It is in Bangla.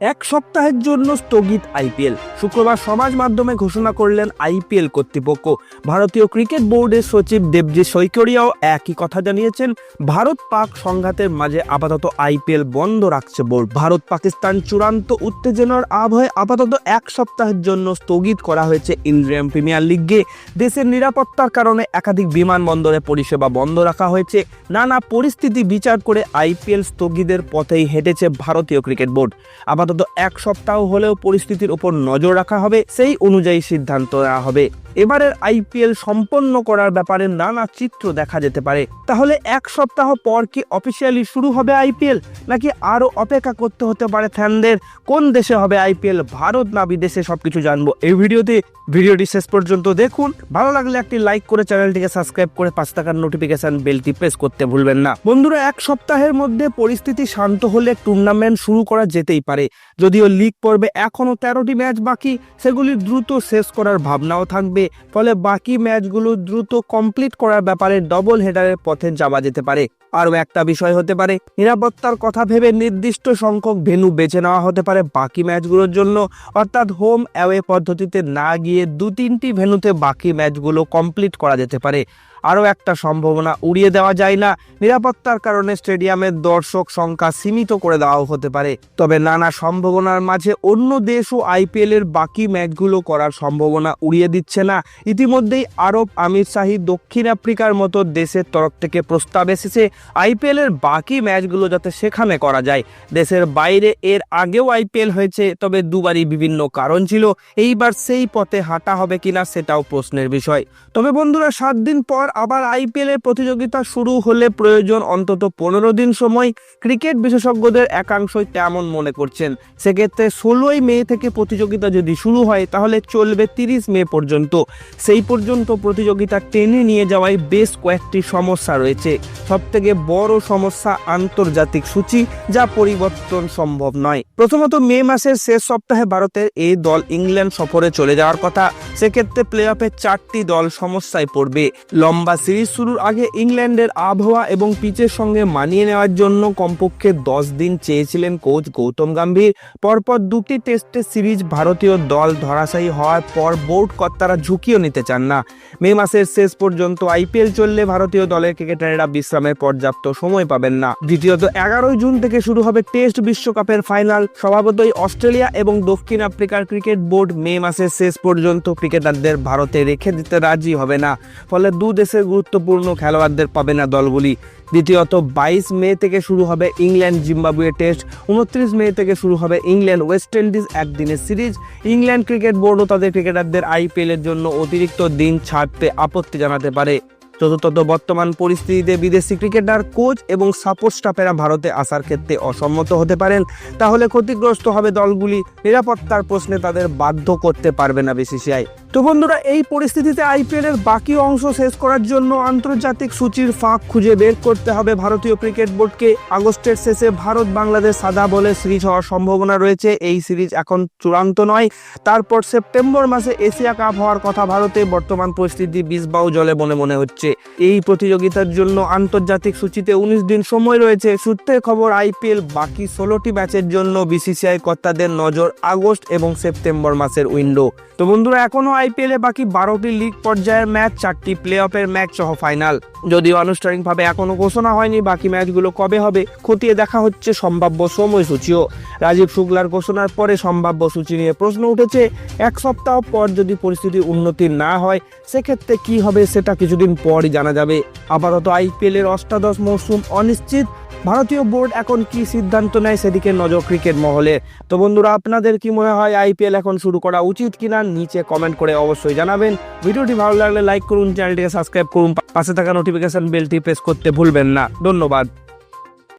এক সপ্তাহের জন্য স্থগিত আইপিএল। শুক্রবার সমাজ মাধ্যমে ঘোষণা করলেন আইপিএল কর্তৃপক্ষ। ভারতীয় ক্রিকেট বোর্ডের সচিব দেবজি সৈকরিয়াও একই কথা জানিয়েছেন, ভারত পাক সংঘাতের মাঝে আপাতত আইপিএল বন্ধ রাখছে বোর্ড। ভারত পাকিস্তান চূড়ান্ত উত্তেজনার আবহে আপাতত এক সপ্তাহের জন্য স্থগিত করা হয়েছে ইন্ডিয়ান প্রিমিয়ার লিগে। দেশের নিরাপত্তার কারণে একাধিক বিমানবন্দরে পরিষেবা বন্ধ রাখা হয়েছে। নানা পরিস্থিতি বিচার করে আইপিএল স্থগিতের পথেই হেঁটেছে ভারতীয় ক্রিকেট বোর্ড। আপাতত এক সপ্তাহ হলেও পরিস্থিতির উপর নজর রাখা হবে সেই অনুযায়ী সিদ্ধান্ত নেওয়া হবে। এবারের আইপিএল সম্পন্ন করার ব্যাপারে নানা চিত্র দেখা যেতে পারে। তাহলে এক সপ্তাহ পর কি অফিসিয়ালি শুরু হবে আইপিএল? নাকি আরও অপেক্ষা করতে হতে পারে ফ্যানদের? কোন দেশে হবে আইপিএল? ভারত না বিদেশে সবকিছু জানব। এই ভিডিওতে, ভিডিওটি শেষ পর্যন্ত দেখুন। ভালো লাগলে একটি লাইক করে চ্যানেলটিকে সাবস্ক্রাইব করে পাঁচ টাকার নোটিফিকেশন বেলটি প্রেস করতে ভুলবেন না। বন্ধুরা, এক সপ্তাহের মধ্যে পরিস্থিতি শান্ত হলে টুর্নামেন্ট শুরু করা যেতেই পারে। যদিও লিগ পর্বে এখনও তেরোটি ম্যাচ বাকি, সেগুলি দ্রুত শেষ করার ভাবনাও থাকবে। ফলে বাকি ম্যাচগুলো দ্রুত কমপ্লিট করার ব্যাপারে ডবল হেডারের পথে যাওয়া যেতে পারে। আরও একটা বিষয় হতে পারে, নিরাপত্তার কথা ভেবে নির্দিষ্ট সংখ্যক ভেনু বেছে নেওয়া হতে পারে বাকি ম্যাচগুলোর জন্য। অর্থাৎ হোম অ্যাওয়ে পদ্ধতিতে না গিয়ে দু তিনটি ভেনুতে বাকি ম্যাচগুলো কমপ্লিট করা যেতে পারে। আরও একটা সম্ভাবনা উড়িয়ে দেওয়া যায় না। নিরাপত্তার কারণে স্টেডিয়ামের দর্শক সংখ্যা সীমিত করে দেওয়াও হতে পারে। তবে নানা সম্ভাবনার মাঝে অন্য দেশও আইপিএল এর বাকি ম্যাচগুলো করার সম্ভাবনা উড়িয়ে দিচ্ছে না। ইতিমধ্যেই আরব আমির শাহী দক্ষিণ আফ্রিকার মতো দেশের তরফ থেকে প্রস্তাব এসেছে, আইপিএল এর বাকি ম্যাচগুলো যাতে সেখানে করা যায়। দেশের বাইরে এর আগেও আইপিএল হয়েছে, তবে দুবারই বিভিন্ন কারণ ছিল। এইবার সেই পথে হাঁটা হবে কিনা সেটাও প্রশ্নের বিষয়। তবে বন্ধুরা, সাত দিন পর আবার আইপিএল এর প্রতিযোগিতা শুরু হলে প্রয়োজন অন্তত পনেরো দিন সময়। ক্রিকেট বিশেষজ্ঞদের একাংশই তেমন মনে করছেন। সেক্ষেত্রে ষোলোই মে থেকে প্রতিযোগিতা যদি শুরু হয়, তাহলে চলবে তিরিশ মে পর্যন্ত। সেই পর্যন্ত প্রতিযোগিতা টেনে নিয়ে যাওয়ায় বেশ কয়েকটি সমস্যা রয়েছে। সবথেকে বড় সমস্যা আন্তর্জাতিক সূচি, যা পরিবর্তন সম্ভব নয়। প্রথমত মে মাসের শেষ সপ্তাহে ভারতের এই দল ইংল্যান্ড সফরে চলে যাওয়ার কথা। সেক্ষেত্রে প্লে অফে চারটি দল সমস্যায় পড়বে। লম্বা সিরিজ শুরুর আগে ইংল্যান্ডের আবহাওয়া এবং পিচের সঙ্গে মানিয়ে নেওয়ার জন্য কমপক্ষে দশ দিন চেয়েছিলেন কোচ গৌতম গম্ভীর। পরপর দুটি টেস্টের সিরিজ ভারতীয় দল ধরাশায়ী হওয়ার পর বোর্ড কর্তারা ঝুঁকিও নিতে চান না। মে মাসের শেষ পর্যন্ত আইপিএল চললে ভারতীয় দলের ক্রিকেটাররা বিশ্রামের পর্যাপ্ত সময় পাবেন না। দ্বিতীয়ত এগারোই জুন থেকে শুরু হবে টেস্ট বিশ্বকাপের ফাইনাল। স্বভাবতই অস্ট্রেলিয়া এবং দক্ষিণ আফ্রিকার ক্রিকেট বোর্ড মে মাসের শেষ পর্যন্ত ক্রিকেটারদের ভারতে রেখে দিতে রাজি হবে না। ফলে দু দেশের গুরুত্বপূর্ণ খেলোয়াড়দের পাবে না দলগুলি। দ্বিতীয়ত, বাইশ মে থেকে শুরু হবে ইংল্যান্ড জিম্বাবুয়ে টেস্ট। উনত্রিশ মে থেকে শুরু হবে ইংল্যান্ড ওয়েস্ট ইন্ডিজ একদিনের সিরিজ। ইংল্যান্ড ক্রিকেট বোর্ডও তাদের ক্রিকেটারদের আইপিএলের জন্য অতিরিক্ত দিন ছাড়তে আপত্তি জানাতে পারে। চতুর্থত বর্তমান পরিস্থিতিতে বিদেশি ক্রিকেটার, কোচ এবং সাপোর্ট স্টাফেরা ভারতে আসার ক্ষেত্রে অসম্মত হতে পারেন। তাহলে ক্ষতিগ্রস্ত হবে দলগুলি। নিরাপত্তার প্রশ্নে তাদের বাধ্য করতে পারবে না বিসিসিআই। তো বন্ধুরা, এই পরিস্থিতিতে আইপিএল এর বাকি অংশ শেষ করার জন্য আন্তর্জাতিক সূচির ফাঁক খুঁজে বের করতে হবে ভারতীয় ক্রিকেট বোর্ডকে। আগস্টের শেষে ভারত বাংলাদেশ সাদা বলে সিরিজ হওয়ার সম্ভাবনা রয়েছে। এই সিরিজ এখন চূড়ান্ত নয়। তারপর সেপ্টেম্বর মাসে এশিয়া কাপ হওয়ার কথা ভারতে বর্তমান পরিস্থিতি বিষবাউ জলে মনে মনে হচ্ছে। এই প্রতিযোগিতার জন্য আন্তর্জাতিক সূচিতে উনিশ দিন সময় রয়েছে। সূত্রের খবর, আইপিএল বাকি ষোলোটি ম্যাচের জন্য বিসিসিআই কর্তাদের নজর আগস্ট এবং সেপ্টেম্বর মাসের উইন্ডো। তো বন্ধুরা এখনও আইপিএল বাকি বারোটি লিগ পর্যায়ের ম্যাচ, চারটি প্লে অফের ম্যাচ সহ ফাইনাল। যদিও আনুষ্ঠানিকভাবে এখনও ঘোষণা হয়নি বাকি ম্যাচগুলো কবে হবে, খতিয়ে দেখা হচ্ছে সম্ভাব্য সময়সূচিও। রাজীব শুক্লার ঘোষণার পরে সম্ভাব্য সূচি নিয়ে প্রশ্ন উঠেছে, এক সপ্তাহ পর যদি পরিস্থিতি উন্নতি না হয়, সেক্ষেত্রে কি হবে সেটা কিছুদিন পরই জানা যাবে। আপাতত আইপিএলের অষ্টাদশ মৌসুম অনিশ্চিত। ভারতীয় বোর্ড এখন কি সিদ্ধান্ত নেয় সেদিকে নজর ক্রিকেট মহলে। তো বন্ধুরা, আপনাদের কি মনে হয় আইপিএল এখন শুরু করা উচিত কিনা, নিচে কমেন্ট করে অবশ্যই জানাবেন। ভিডিওটি ভালো লাগলে লাইক করুন, চ্যানেলটিকে সাবস্ক্রাইব করুন। পাশে থাকা নোটিফিকেশন বেলটি প্রেস করতে ভুলবেন না। ধন্যবাদ।